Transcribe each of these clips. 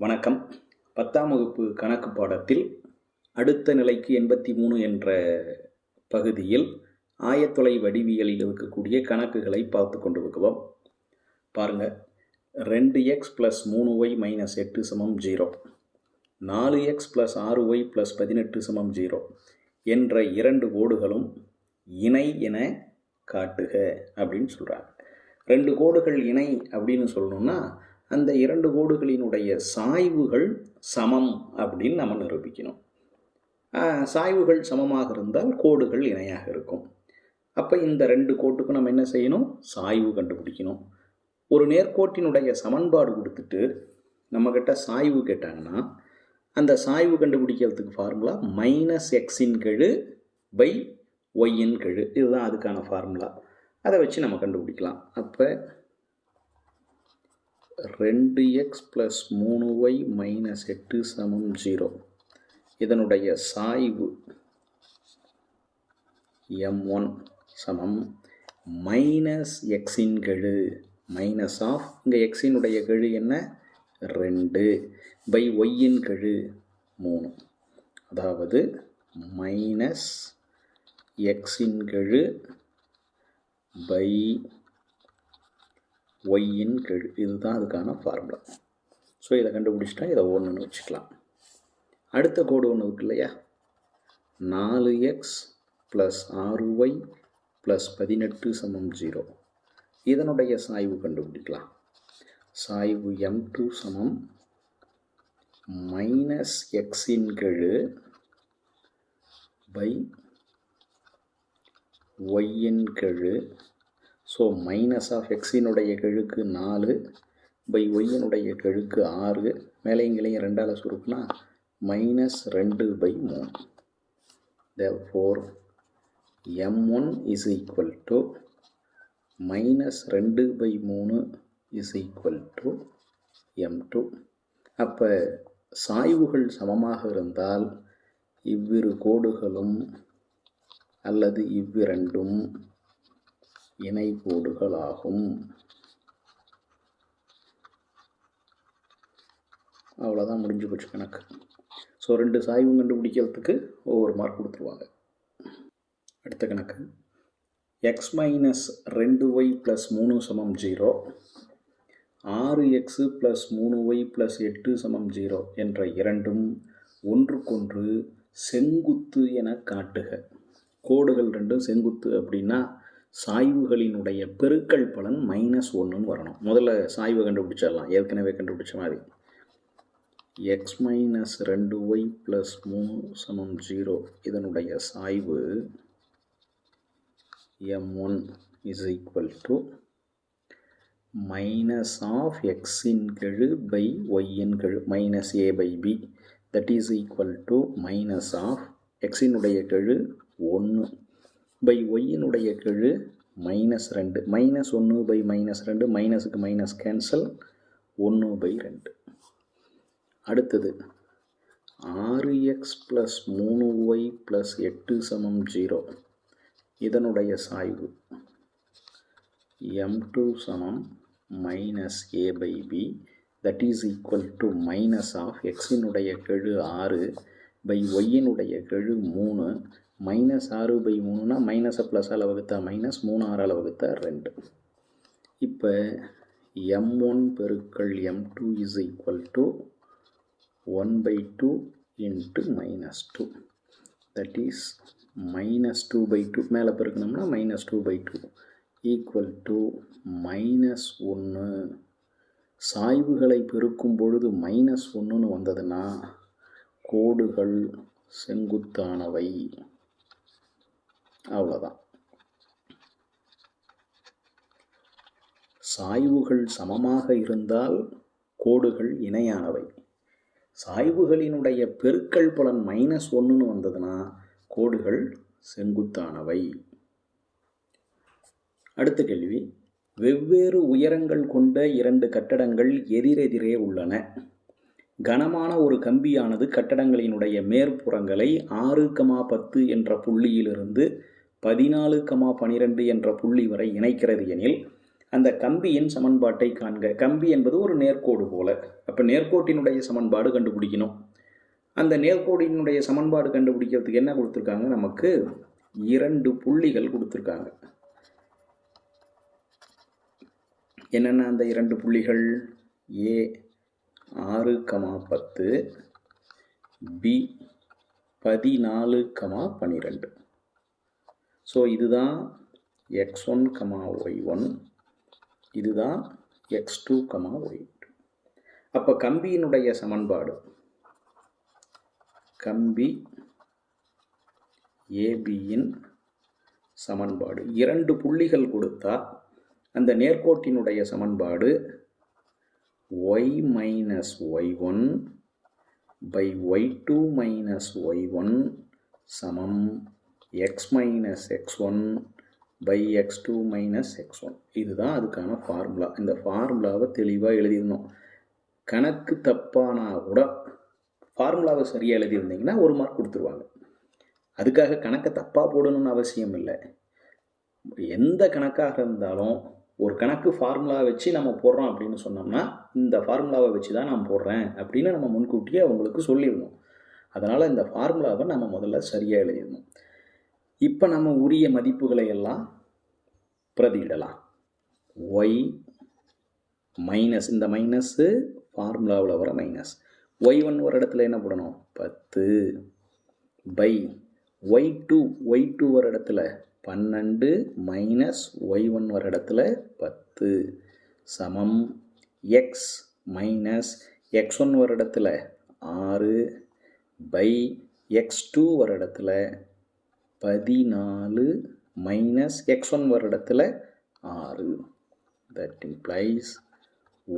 வணக்கம். பத்தாம் வகுப்பு கணக்கு பாடத்தில் அடுத்த நிலைக்கு எண்பத்தி மூணு என்ற பகுதியில் ஆயத்தொலை வடிவியலில் இருக்கக்கூடிய கணக்குகளை பார்த்து கொண்டு இருக்கிறோம் பாருங்கள் ரெண்டு எக்ஸ் ப்ளஸ் மூணு ஒய் மைனஸ் எட்டு சமம் ஜீரோ. நாலு எக்ஸ் ப்ளஸ் ஆறு ஒய் ப்ளஸ் பதினெட்டு சமம் ஜீரோ என்ற இரண்டு கோடுகளும் இணை என காட்டுக அப்படின்னு சொல்கிறாங்க ரெண்டு கோடுகள் இணை அப்படின்னு சொல்லணும்னா அந்த இரண்டு கோடுகளினுடைய சாய்வுகள் சமம் அப்படின்னு நம்ம நிரூபிக்கணும். சாய்வுகள் சமமாக இருந்தால் கோடுகள் இணையாக இருக்கும். அப்போ இந்த ரெண்டு கோட்டுக்கும் நம்ம என்ன செய்யணும்? சாய்வு கண்டுபிடிக்கணும். ஒரு நேர்கோட்டினுடைய சமன்பாடு கொடுத்துட்டு நம்மக்கிட்ட சாய்வு கேட்டாங்கன்னா அந்த சாய்வு கண்டுபிடிக்கிறதுக்கு ஃபார்முலா மைனஸ் எக்ஸின் கெழு பை ஒய்யின் கெழு. இதுதான் அதுக்கான ஃபார்முலா அதை வச்சு நம்ம கண்டுபிடிக்கலாம். அப்போ ரெண்டு எக்ஸ் ப்ளஸ் மூணு ஒய் மைனஸ் எட்டு சமம் ஜீரோ இதனுடைய சாய்வு எம் ஒன் சமம் மைனஸ் எக்ஸின் கெழு. மைனஸ் ஆஃப் இங்கே எக்ஸினுடைய கெழு என்ன? ரெண்டு. பை ஒய்யின் கெழு மூணு. அதாவது மைனஸ் எக்ஸின் கெழு பை ஒய்யின் கெழு இதுதான் அதுக்கான ஃபார்முலா ஸோ இதை கண்டுபிடிச்சிட்டா இதை ஒன்றுன்னு வச்சுக்கலாம். அடுத்த கோடு ஒன்று இருக்கு இல்லையா? நாலு எக்ஸ் ப்ளஸ் ஆறு ஒய் ப்ளஸ் பதினெட்டு சமம் ஜீரோ இதனுடைய சாய்வு கண்டுபிடிக்கலாம். சாய்வு எம் டூ சமம் மைனஸ் எக்ஸின் கெழு பை ஒய்யின் கெழு ஸோ மைனஸ் ஆஃப் எக்ஸினுடைய கெழுக்கு நாலு பை ஒய்யினுடைய கெழுக்கு ஆறு மேலையும் ரெண்டால் சுருக்குனா மைனஸ் ரெண்டு பை மூணு. Therefore m one is equal to minus ரெண்டு பை மூணு is equal to m two அப்போ சாய்வுகள் சமமாக இருந்தால் இவ்விரு கோடுகளும் அல்லது இவ்விரண்டும் இணை கோடுகளாகும் அவ்வளோதான் முடிஞ்சு போச்சு கணக்கு. ஸோ ரெண்டு சாய்வும் கண்டுபிடிக்கிறதுக்கு ஒவ்வொரு மார்க் கொடுத்துருவாங்க. அடுத்த கணக்கு. எக்ஸ் மைனஸ் ரெண்டு ஒய் ப்ளஸ் மூணு சமம் ஜீரோ ஆறு எக்ஸு ப்ளஸ் மூணு ஒய் ப்ளஸ் எட்டு சமம் ஜீரோ என்ற இரண்டும் ஒன்றுக்கொன்று செங்குத்து என காட்டுக. கோடுகள் ரெண்டும் செங்குத்து அப்படின்னா சாய்வுகளினுடைய பெருக்கல் பலன் மைனஸ் ஒன்றுன்னு வரணும். முதல்ல சாய்வை கண்டுபிடிச்சிடலாம். ஏற்கனவே கண்டுபிடிச்ச மாதிரி. எக்ஸ் மைனஸ் ரெண்டு ஒய் ப்ளஸ் மூணு சமம் ஜீரோ இதனுடைய சாய்வு m one is equal to minus of எக்ஸின் கெழு பை ஒய்யின் கெழு. Minus a by b that is equal to minus of எக்ஸினுடைய கெழு ஒன்று பை ஒய்யினுடைய கெழு மைனஸ் ரெண்டு. மைனஸ் ஒன்று பை மைனஸ் ரெண்டு. மைனஸுக்கு மைனஸ் கேன்சல் ஒன்று பை ரெண்டு. அடுத்தது ஆறு எக்ஸ் ப்ளஸ் மூணு ஒய் ப்ளஸ் எட்டு சமம் ஜீரோ இதனுடைய சாய்வு எம் டூ சமம் minus a by b that is equal to minus of எக்ஸினுடைய கெழு ஆறு. பை ஒய்யினுடைய கெழு மூணு மைனஸ் ஆறு பை மூணுனா மைனஸை ப்ளஸ்ஸால் வகுத்தா மைனஸ் மூணு ஆறால் வகுத்தா ரெண்டு. இப்போ எம் ஒன் பெருக்கள் m two is equal to one by two into minus two that is minus two by two மேலே பெருக்கணும்னா minus two by two equal to minus ஒன்று சாய்வுகளை பெருக்கும் பொழுது மைனஸ் ஒன்றுன்னு வந்ததுன்னா கோடுகள் செங்குத்தானவை. அவ்வளோதான் சாய்வுகள் சமமாக இருந்தால் கோடுகள் இணையானவை. சாய்வுகளினுடைய பெருக்கல் பலன் மைனஸ் ஒன்றுன்னு வந்ததுன்னா கோடுகள் செங்குத்தானவை. அடுத்த கேள்வி. வெவ்வேறு உயரங்கள் கொண்ட இரண்டு கட்டடங்கள் எதிரெதிரே உள்ளன. கனமான ஒரு கம்பியானது கட்டடங்களினுடைய மேற்புறங்களை ஆறு கமா பத்து என்ற புள்ளியிலிருந்து பதினாலு கமா பனிரெண்டு என்ற புள்ளி வரை இணைக்கிறது எனில் அந்த கம்பியின் சமன்பாட்டை காண்க. கம்பி என்பது ஒரு நேர்கோடு போல. அப்போ நேர்கோட்டினுடைய சமன்பாடு கண்டுபிடிக்கணும். அந்த நேர்கோடினுடைய சமன்பாடு கண்டுபிடிக்கிறதுக்கு என்ன கொடுத்துருக்காங்க? நமக்கு இரண்டு புள்ளிகள் கொடுத்துருக்காங்க. என்னென்ன அந்த இரண்டு புள்ளிகள்? ஏ ஆறு கமா பத்து பி பதினாலு கமா பன்னிரெண்டு ஸோ இதுதான் x one comma y one இதுதான் x two comma y two அப்போ கம்பியினுடைய சமன்பாடு கம்பி ஏபியின் சமன்பாடு. இரண்டு புள்ளிகள் கொடுத்தா அந்த நேர்கோட்டினுடைய சமன்பாடு y minus y one by y two minus y one சமம் x minus x one by x two minus x one இதுதான் அதுக்கான ஃபார்முலா இந்த ஃபார்முலாவை தெளிவாக எழுதியிருந்தோம் கணக்கு தப்பானா கூட ஃபார்முலாவை சரியாக எழுதியிருந்தீங்கன்னா ஒரு மார்க் கொடுத்துருவாங்க. அதுக்காக கணக்கை தப்பாக போடணும்னு அவசியம் இல்லை எந்த கணக்காக இருந்தாலும் ஒரு கணக்கு ஃபார்முலா வச்சு நம்ம போடுறோம் அப்படின்னு சொன்னோம்னா இந்த ஃபார்முலாவை வச்சு தான் நான் போடுறேன் அப்படின்னு நம்ம முன்கூட்டியே அவங்களுக்கு சொல்லிடணும். அதனால் இந்த ஃபார்முலாவை நம்ம முதல்ல சரியாக எழுதிடணும். இப்போ நம்ம உரிய மதிப்புகளை எல்லாம் பிரதியிடலாம். ஒய் மைனஸ் இந்த மைனஸ்ஸு ஃபார்முலாவில் வர மைனஸ் ஒய் ஒன் ஒரு இடத்துல என்ன போடணும்? பத்து. By y two y two ஒரு இடத்துல பன்னெண்டு மைனஸ் ஒய் ஒன் வர இடத்துல பத்து. சமம் எக்ஸ் மைனஸ் எக்ஸ் ஒன் வர இடத்துல ஆறு பை எக்ஸ் டூ வர இடத்துல பதினாலு மைனஸ் எக்ஸ் ஒன் வர இடத்துல ஆறு. தட் இம்ப்ளைஸ்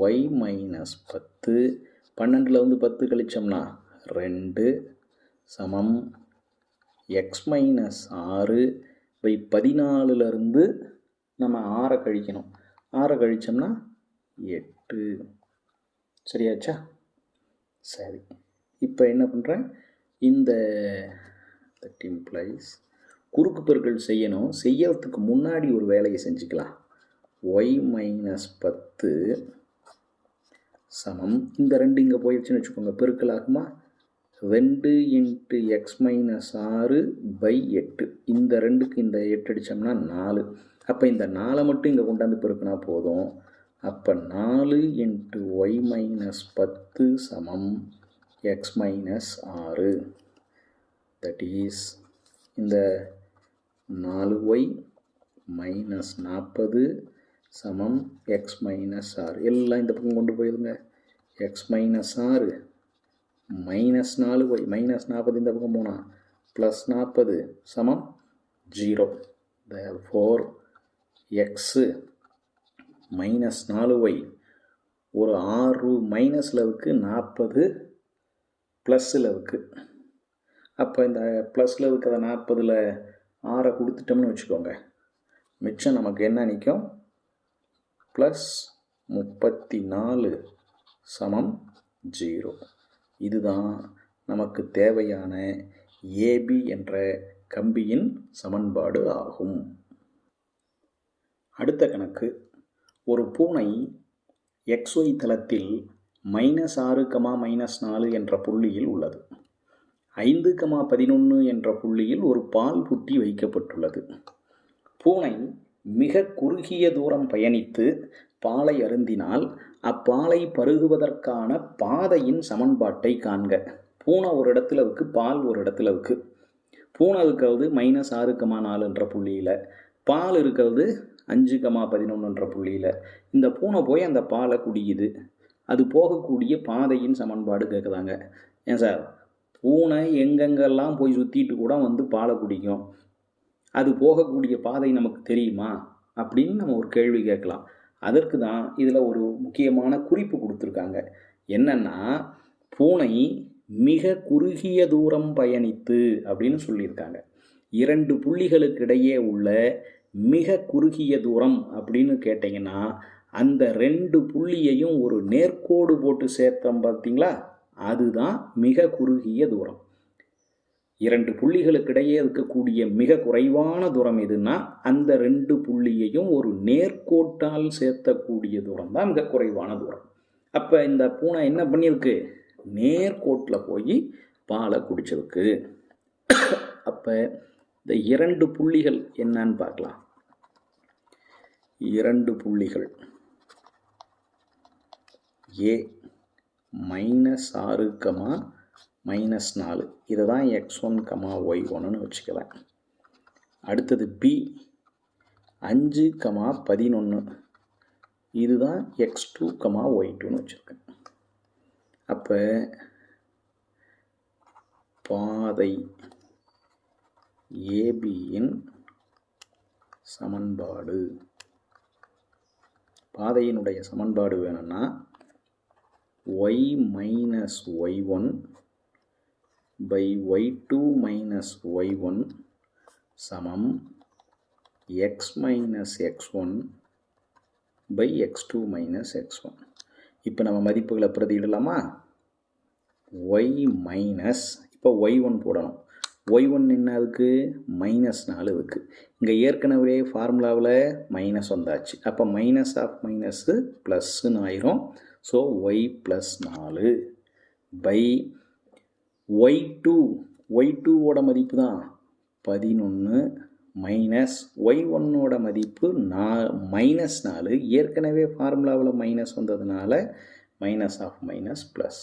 ஒய் மைனஸ் பத்து. பன்னெண்டில் வந்து பத்து கழிச்சோம்னா ரெண்டு. சமம் எக்ஸ் மைனஸ் ஆறு. பை பதினாலுலேருந்து நம்ம ஆறை கழிக்கணும். ஆறை கழித்தோம்னா எட்டு. சரியாச்சா? சரி. இப்போ என்ன பண்ணுறேன் இந்த தட் இம்ப்ளைஸ் குறுக்கு பெருக்கல் செய்யணும். செய்யறதுக்கு முன்னாடி ஒரு வேலையை செஞ்சுக்கலாம். ஒய் மைனஸ் பத்து சமம். இந்த ரெண்டு இங்கே போயிடுச்சுன்னு வச்சுக்கோங்க. பெருக்கல் ஆகுமா? ரெண்டு இன்ட்டு எக்ஸ் மைனஸ் ஆறு பை எட்டு. இந்த ரெண்டுக்கு இந்த எட்டு அடித்தோம்னா நாலு. அப்போ இந்த நாலை மட்டும் இங்கே கொண்டாந்து பெருக்கினா போதும். அப்போ நாலு இன்ட்டு ஒய் மைனஸ் பத்து சமம் எக்ஸ் மைனஸ் ஆறு. தட் இஸ் இந்த நாலு ஒய் மைனஸ் நாற்பது சமம் எக்ஸ் மைனஸ் ஆறு. எல்லாம் இந்த பக்கம் கொண்டு போயிடுங்க எக்ஸ் மைனஸ் ஆறு. மைனஸ் நாலு ஒய் மைனஸ் நாற்பது இந்த பக்கம் போனால் ப்ளஸ் நாற்பது சமம் ஜீரோ த ஃபோர் எக்ஸு மைனஸ் நாலு ஒய் ஒரு ஆறு மைனஸில் லெவுக்கு நாற்பது ப்ளஸ்ஸில் லெவுக்கு அப்போ இந்த ப்ளஸில் இருக்கிற நாற்பதில் ஆறை கொடுத்துட்டோம்னு வச்சுக்கோங்க. மிச்சம் நமக்கு என்ன நிற்கும் ப்ளஸ் முப்பத்தி நாலு சமம் ஜீரோ இதுதான் நமக்கு தேவையான ஏபி என்ற கம்பியின் சமன்பாடு ஆகும். அடுத்த கணக்கு. ஒரு பூனை எக்ஸ்ஒய் தளத்தில் மைனஸ் ஆறு கமா மைனஸ் நாலு என்ற புள்ளியில் உள்ளது. ஐந்து கமா பதினொன்று என்ற புள்ளியில் ஒரு பால் புட்டி வைக்கப்பட்டுள்ளது. பூனை மிக குறுகிய தூரம் பயணித்து பாலை அருந்தினால் அப்பாலை பருகுவதற்கான பாதையின் சமன்பாட்டை காண்க. பூனை ஒரு இடத்துல இருக்கு பால் ஒரு இடத்துல இருக்கு. பூனை இருக்கிறது மைனஸ் ஆறு கமா நாலுன்ற புள்ளியில். பால் இருக்கிறது அஞ்சு கமா பதினொன்றுன்ற புள்ளியில். இந்த பூனை போய் அந்த பாலை குடிக்குது. அது போகக்கூடிய பாதையின் சமன்பாடு கேட்குறாங்க ஏன் சார்? பூனை எங்கெங்கெல்லாம் போய் சுற்றிட்டு கூட வந்து பாலை குடிக்கும்? அது போகக்கூடிய பாதை நமக்கு தெரியுமா? அப்படின்னு நம்ம ஒரு கேள்வி கேட்கலாம். அதற்கு தான் இதில் ஒரு முக்கியமான குறிப்பு கொடுத்துருக்காங்க. என்னென்னா பூனை மிக குறுகிய தூரம் பயணித்து அப்படின்னு சொல்லியிருக்காங்க. இரண்டு புள்ளிகளுக்கு இடையே உள்ள மிக குறுகிய தூரம் அப்படின்னு கேட்டிங்கன்னா அந்த ரெண்டு புள்ளியையும் ஒரு நேர்கோடு போட்டு சேர்த்தோம் பார்த்தீங்களா அதுதான் மிக குறுகிய தூரம். இரண்டு புள்ளிகளுக்கு இடையே இருக்கக்கூடிய மிக குறைவான தூரம் எதுனா அந்த ரெண்டு புள்ளியையும் ஒரு நேர்கோட்டால் சேர்த்தக்கூடிய தூரம் தான் மிக குறைவான தூரம். அப்போ இந்த பூனை என்ன பண்ணியிருக்கு? நேர்கோட்டில் போய் பாலை குடிச்சிருக்கு. அப்போ இந்த இரண்டு புள்ளிகள் என்னன்னு பார்க்கலாம். இரண்டு புள்ளிகள். ஏ மைனஸ் ஆறு கமா மைனஸ் நாலு. இதை தான் எக்ஸ் ஒன் கமா ஒய் ஒன்றுன்னு வச்சுக்கலாம் அடுத்தது பி அஞ்சு கமா பதினொன்று இதுதான் எக்ஸ் டூ கமா ஒய் டூன்னு வச்சுருக்கேன் அப்போ பாதை ஏபியின் சமன்பாடு. பாதையினுடைய சமன்பாடு வேணும்னா y minus y one by y two minus y one சமம் x minus x one by x two minus x one இப்போ நம்ம மதிப்புகளை பிரதியிடலாமா? ஒய் மைனஸ் இப்போ ஒய் ஒன் போடணும். ஒய் ஒன் என்ன அதுக்கு? மைனஸ் நாலு இருக்குது இங்கே ஏற்கனவே ஃபார்முலாவில் மைனஸ் வந்தாச்சு. அப்போ மைனஸ் ஆஃப் மைனஸ்ஸு ப்ளஸ்ஸுன்னு ஆயிரும். ஸோ ஒய் ப்ளஸ் நாலு பை ஒய் டூ ஒய் டூவோட மதிப்பு தான் பதினொன்று மைனஸ் ஒய் ஒன்னோட மதிப்பு நா மைனஸ் நாலு. ஏற்கனவே ஃபார்முலாவில் மைனஸ் வந்ததுனால minus of minus plus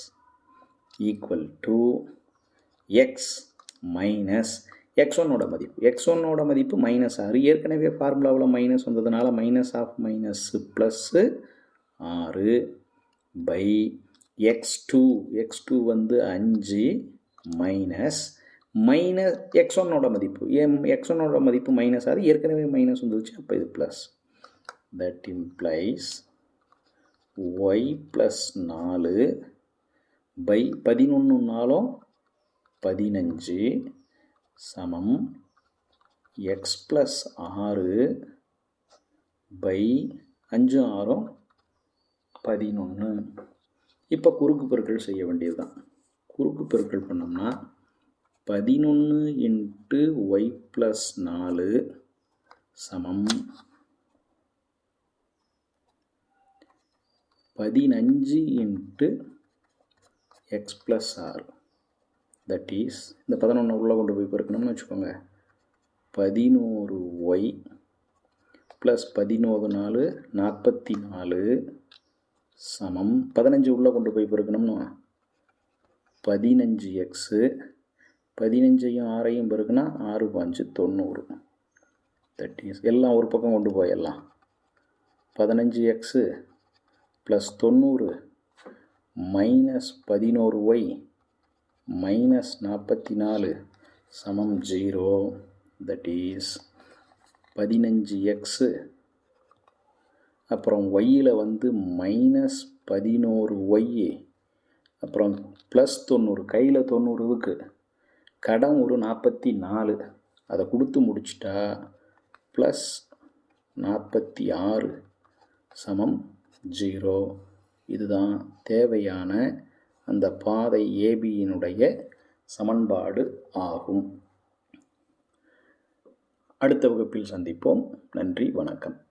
equal to x minus x ஒன்னோட மதிப்பு. எக்ஸ் ஒன்னோட மதிப்பு மைனஸ் ஆறு. ஏற்கனவே ஃபார்முலாவில் மைனஸ் வந்ததுனால மைனஸ் ஆஃப் மைனஸ் ப்ளஸ்ஸு ஆறு by x two x two வந்து அஞ்சு. மைனஸ் மைனஸ் எக்ஸ் ஒன்னோட மதிப்பு. எம் எக்ஸ் ஒன்னோட மதிப்பு மைனஸ் ஆகுது ஏற்கனவே மைனஸ் வந்துருச்சு அப்போ இது plus that implies y plus நாலு பை பதினொன்றுனாலும் பதினஞ்சு சமம் எக்ஸ் ப்ளஸ் ஆறு பை அஞ்சு ஆறும் பதினொன்று இப்போ குறுக்கு பொருட்கள் செய்ய வேண்டியது தான் குறுக்கு பெருக்கல் பண்ணோம்னா பதினொன்று இன்ட்டு ஒய் ப்ளஸ் நாலு சமம். பதினஞ்சு into x plus or that is இந்த பதினொன்று உள்ளே கொண்டு போய் பெருக்கணும்னு வச்சுக்கோங்க. பதினோரு ஒய் ப்ளஸ் பதினோரு நாலு நாற்பத்தி நாலு சமம். பதினஞ்சு உள்ளே கொண்டு போய் பெருக்கணும்னு பதினஞ்சு எக்ஸு பதினஞ்சையும் ஆறையும் பெருக்குனா ஆறு பாஞ்சு தொண்ணூறு. தட் இஸ் எல்லாம் ஒரு பக்கம் கொண்டு போயிடலாம். பதினஞ்சு எக்ஸு ப்ளஸ் தொண்ணூறு மைனஸ் பதினோரு ஒய் மைனஸ் நாற்பத்தி நாலு சமம் ஜீரோ தட் இஸ் பதினஞ்சு எக்ஸு அப்புறம் ஒய்யில் வந்து மைனஸ் பதினோரு ஒய்யே அப்புறம் ப்ளஸ் தொண்ணூறு கையில் தொண்ணூறுவுக்கு கடன் ஒரு நாற்பத்தி நாலு. அதை கொடுத்து முடிச்சிட்டா ப்ளஸ் நாற்பத்தி ஆறு சமம் ஜீரோ இதுதான் தேவையான அந்த பாதை ஏபியினுடைய சமன்பாடு ஆகும். அடுத்த வகுப்பில் சந்திப்போம். நன்றி வணக்கம்.